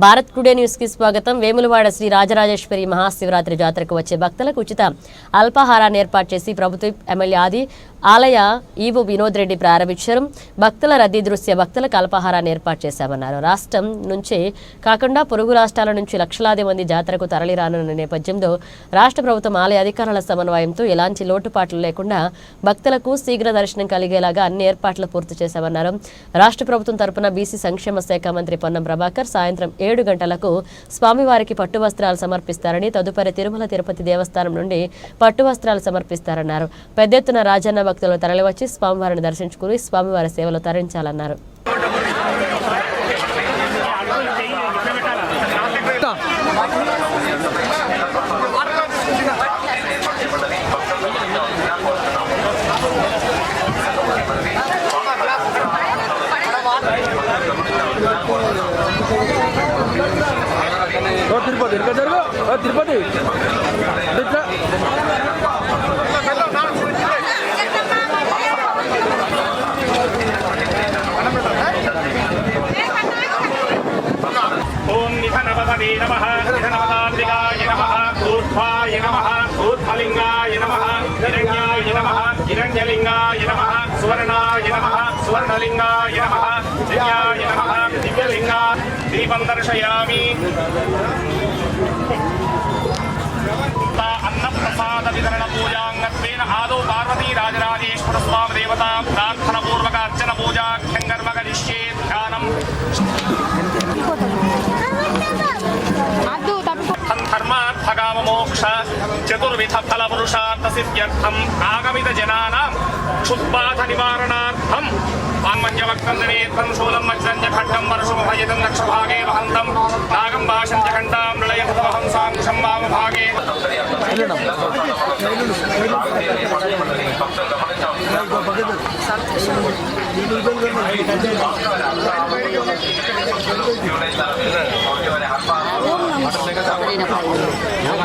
Bharat today న్యూస్కి స్వాగతం. వేములవాడ శ్రీ రాజరాజేశ్వరి మహాశివరాత్రి జాతరకు వచ్చే భక్తులకు ఉచిత అల్పాహారాన్ని ఏర్పాటు చేసి ప్రభుత్వ ఎమ్మెల్యే ఆది ఆలయ ఈవో వినోద్ రెడ్డి ప్రారంభించారు. భక్తుల రద్దీ దృశ్య భక్తులకు అల్పాహారాన్ని ఏర్పాటు చేశామన్నారు. రాష్ట్రం నుంచి కాకుండా పొరుగు రాష్ట్రాల నుంచి లక్షలాది మంది జాతరకు తరలి రానున్న నేపథ్యంలో రాష్ట్ర ప్రభుత్వం ఆలయ అధికారుల సమన్వయంతో ఎలాంటి లోటుపాట్లు లేకుండా భక్తులకు శీఘ్ర దర్శనం కలిగేలాగా అన్ని ఏర్పాట్లు పూర్తి చేశామన్నారు. రాష్ట్ర ప్రభుత్వం తరపున బీసీ సంక్షేమ శాఖ మంత్రి పొన్నం ప్రభాకర్ సాయంత్రం ఏడు గంటలకు స్వామివారికి పట్టు వస్త్రాలు సమర్పిస్తారని తదుపరి తిరుమల తిరుపతి దేవస్థానం నుండి పట్టు వస్త్రాలు సమర్పిస్తారన్నారు. పెద్ద ఎత్తున రాజన్న భక్తులు తరలివచ్చి స్వామివారిని దర్శించుకుని స్వామివారి సేవలు తరించాలన్నారు. ఓ తిరుపతి జరుగు? తిరుపతి. ఇట్లా ఓం నిధనవసవే నమ నిధనవసాత్రికాయ నమ ఊర్ధ్వాయ నమ ఊర్ధ్వలింగాయ నమ హిరణ్యాయ నమ హిరణ్యలింగాయ నమ సువర్ణాయ నమ నమ దివ్యాయ నమ దివ్యలింగా దీపం దర్శయామి. ఆదో పార్వతీ రాజరాజేశ్వర స్వామి దేవత ప్రార్థన పూర్వక అర్చన పూజాఖ్యం కర్మ కరిష్యే ధ్యానం ధర్మార్థకామ మోక్ష చతుర్విధ ఫల పురుషార్థ సిద్ధ్యర్థం ఆగమిత జనానాం క్షుద్బాధ నివారణార్థం వాంగ్మజ్యవక్తందనేత్రం శూలం వజ్రంజ ఖడ్డం వరుషముభయతం దక్షభాగే వహంతం నాగం భాషం జఘంటాం 啊，你们那个，你们，